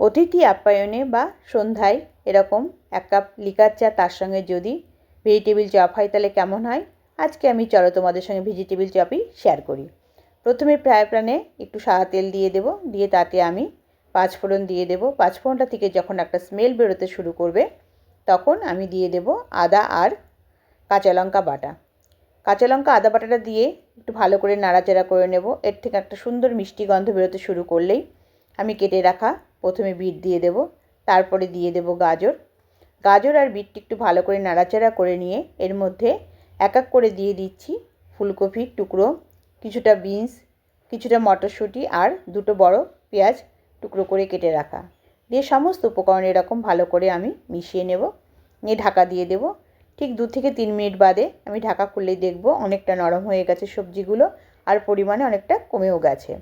অতিথি আপ্যায়নে বা সন্ধ্যায় এরকম এক কাপ লিকার চা তার সঙ্গে যদি ভেজিটেবিল চপ হয়, তাহলে কেমন হয়? আজকে আমি, চলো তোমাদের সঙ্গে ভেজিটেবিল চপই শেয়ার করি। প্রথমে ফ্রাই প্যানে একটু সাদা তেল দিয়ে দেব, দিয়ে তাতে আমি পাঁচফোড়ন দিয়ে দেব। পাঁচফোড়নটা থেকে যখন একটা স্মেল বেরোতে শুরু করবে, তখন আমি দিয়ে দেব আদা আর কাঁচা লঙ্কা বাটা। কাঁচা লঙ্কা, আদা বাটাটা দিয়ে একটু ভালো করে নাড়াচাড়া করে নেব। এর থেকে একটা সুন্দর মিষ্টি গন্ধ বেরোতে শুরু করলেই আমি কেটে রাখা প্রথমে বিট দিয়ে দেব, তারপরে দিয়ে দেব গাজর। গাজর আর বিটটি একটু ভালো করে নাড়াচাড়া করে নিয়ে এর মধ্যে এক এক করে দিয়ে দিচ্ছি ফুলকপির টুকরো, কিছুটা বিনস, কিছুটা মটরশুঁটি আর দুটো বড় পেঁয়াজ টুকরো করে কেটে রাখা। দিয়ে সমস্ত উপকরণ এরকম ভালো করে আমি মিশিয়ে নেব। নিয়ে ঢাকা দিয়ে দেব। ঠিক দু থেকে তিন মিনিট বাদে আমি ঢাকা খুললেই দেখব অনেকটা নরম হয়ে গেছে সবজিগুলো আর পরিমাণে অনেকটা কমেও গেছে।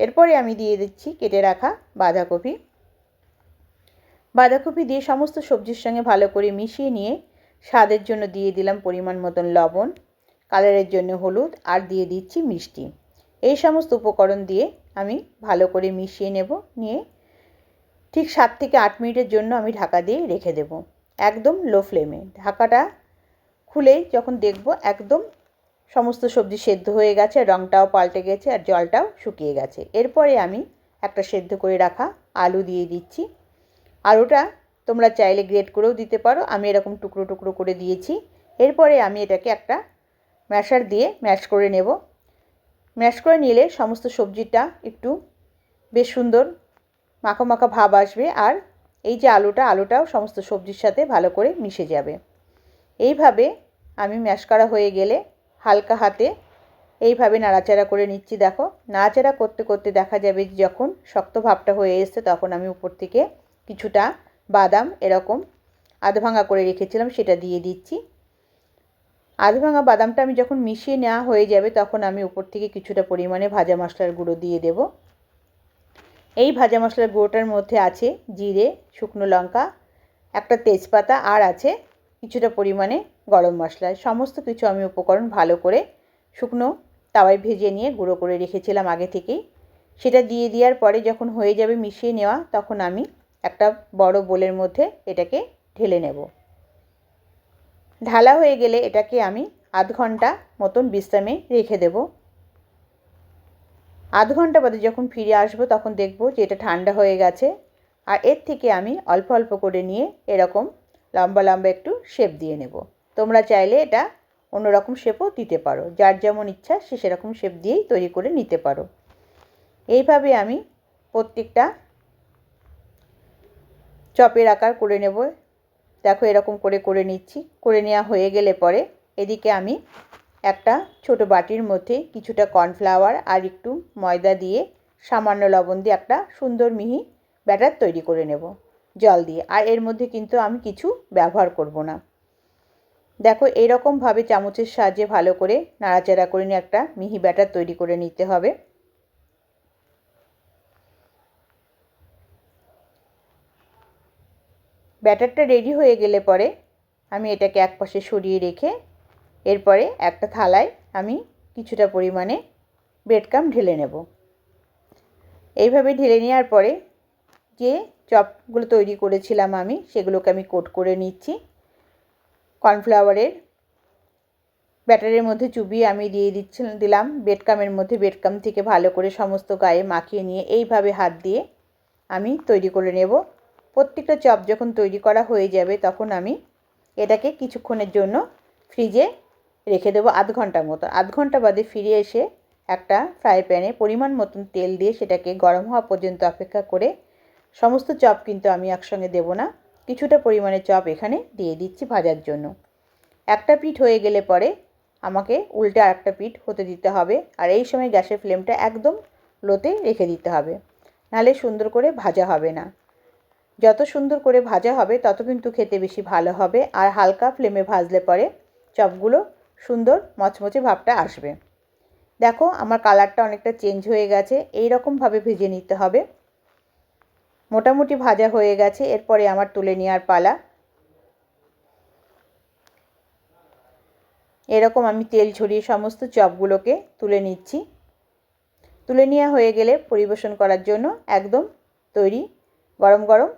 এরপরে আমি দিয়ে দিচ্ছি কেটে রাখা বাঁধাকপি। বাঁধাকপি দিয়ে সমস্ত সবজির সঙ্গে ভালো করে মিশিয়ে নিয়ে স্বাদের জন্য দিয়ে দিলাম পরিমাণ মতন লবণ, কালারের জন্য হলুদ, আর দিয়ে দিচ্ছি মিষ্টি। এই সমস্ত উপকরণ দিয়ে আমি ভালো করে মিশিয়ে নেব, নিয়ে ঠিক সাত থেকে আট মিনিটের জন্য আমি ঢাকা দিয়ে রেখে দেব। একদম লো ফ্লেমে। ঢাকাটা খুলেই যখন দেখব একদম সমস্ত সবজি সেদ্ধ হয়ে গেছে রঙটাও পাল্টে গেছে আর জলটাও শুকিয়ে গেছে। এরপরে আমি একটা সেদ্ধ করে রাখা আলু দিয়ে দিচ্ছি। আলুটা তোমরা চাইলে গ্রেট করেও দিতে পারো, আমি এরকম টুকরো টুকরো করে দিয়েছি। এরপরে আমি এটাকে একটা ম্যাশার দিয়ে ম্যাশ করে নেব। ম্যাশ করে নিলে সমস্ত সবজিটা একটু বেশ সুন্দর মাখা মাখা ভাব আসবে আর এই যে আলুটা, আলুটাও সমস্ত সবজির সাথে ভালো করে মিশে যাবে। এইভাবে আমি ম্যাশ করা হয়ে গেলে হালকা হাতে এইভাবে নাড়াচাড়া করে নিচ্ছি, দেখো। নাড়াচাড়া করতে করতে দেখা যাবে যখন শক্ত ভাবটা হয়ে এসছে, তখন আমি উপর থেকে কিছুটা বাদাম এরকম আধ ভাঙা করে রেখেছিলাম, সেটা দিয়ে দিচ্ছি। আধ ভাঙা বাদামটা আমি যখন মিশিয়ে নেওয়া হয়ে যাবে, তখন আমি উপর থেকে কিছুটা পরিমাণে ভাজা মশলার গুঁড়ো দিয়ে দেব। এই ভাজা মশলার গুঁড়োটার মধ্যে আছে জিরে, শুকনো লঙ্কা, একটা তেজপাতা, আর আছে কিছুটা পরিমাণে গরম মশলা সমস্ত কিছু আমি উপকরণ ভালো করে শুকনো তাওয়ায় ভেজে নিয়ে গুঁড়ো করে রেখেছিলাম আগে থেকেই। সেটা দিয়ে দেওয়ার পরে যখন হয়ে যাবে মিশিয়ে নেওয়া, তখন আমি একটা বড় বোলের মধ্যে এটাকে ঢেলে নেব। ঢালা হয়ে গেলে এটাকে আমি আধ ঘণ্টা মতন বিশ্রামে রেখে দেব। আধ ঘণ্টা বাদে যখন ফিরে আসব, তখন দেখব যে এটা ঠান্ডা হয়ে গেছে। আর এর থেকে আমি অল্প অল্প করে নিয়ে এরকম লম্বা লম্বা একটু শেপ দিয়ে নেব। তোমরা চাইলে এটা অন্যরকম শেপও দিতে পারো। যার যেমন ইচ্ছা সে সেরকম শেপ দিয়েই তৈরি করে নিতে পারো। এইভাবে আমি প্রত্যেকটা চপের আকার করে নেব। দেখো এরকম করে করে নিচ্ছি। করে নেওয়া হয়ে গেলে পরে এদিকে আমি একটা ছোট বাটির মধ্যে কিছুটা কর্নফ্লাওয়ার আর একটু ময়দা দিয়ে সামান্য লবণ দিয়ে একটা সুন্দর মিহি ব্যাটার তৈরি করে নেব জল দিয়ে। আর এর মধ্যে কিন্তু আমি কিছু ব্যবহার করব না। দেখো এইরকমভাবে চামচের সাহায্যে ভালো করে নাড়াচাড়া করে নিয়ে একটা মিহি ব্যাটার তৈরি করে নিতে হবে। ব্যাটারটা রেডি হয়ে গেলে পরে আমি এটাকে এক পাশে সরিয়ে রেখে এরপরে একটা থালায় আমি কিছুটা পরিমাণে ব্রেডকাম ঢেলে নেব। এইভাবে ঢেলে নেওয়ার পরে যে চপগুলো তৈরি করেছিলাম আমি, সেগুলোকে আমি কোট করে নিচ্ছি। কর্নফ্লাওয়ারের ব্যাটারের মধ্যে চুবিয়ে আমি দিয়ে দিচ্ছি, দিলাম। বেডকামের মধ্যে বেডকাম থেকে ভালো করে সমস্ত গায়ে মাখিয়ে নিয়ে এইভাবে হাত দিয়ে আমি তৈরি করে নেব। প্রত্যেকটা চপ যখন তৈরি করা হয়ে যাবে তখন আমি এটাকে কিছুক্ষণের জন্য ফ্রিজে রেখে দেবো আধ ঘণ্টার মতো। আধ ঘণ্টা বাদে ফিরে এসে একটা ফ্রাই প্যানে পরিমাণ মতন তেল দিয়ে সেটাকে গরম হওয়া পর্যন্ত অপেক্ষা করে সমস্ত চপ কিন্তু আমি একসঙ্গে দেব না। কিছুটা পরিমাণে চপ এখানে দিয়ে দিচ্ছি ভাজার জন্য। একটা পিঠ হয়ে গেলে পরে আমাকে উল্টে আরেকটা পিঠ হতে দিতে হবে আর এই সময় গ্যাসের ফ্লেমটা একদম লোতে রেখে দিতে হবে। নাহলে সুন্দর করে ভাজা হবে না। যত সুন্দর করে ভাজা হবে, তত কিন্তু খেতে বেশি ভালো হবে আর হালকা ফ্লেমে ভাজলে পরে চপগুলো সুন্দর মচমচে ভাবটা আসবে। দেখো, আমার কালারটা অনেকটা চেঞ্জ হয়ে গেছে। এই রকমভাবে ভেজে নিতে হবে। মোটামুটি ভাজা হয়ে গেছে, এরপরে আমার তুলে নেওয়ার পালা। এরকম আমি তেল ছড়িয়ে সমস্ত চপগুলোকে তুলে নিচ্ছি। তুলে নেওয়া হয়ে গেলে পরিবেশন করার জন্য একদম তৈরি গরম গরম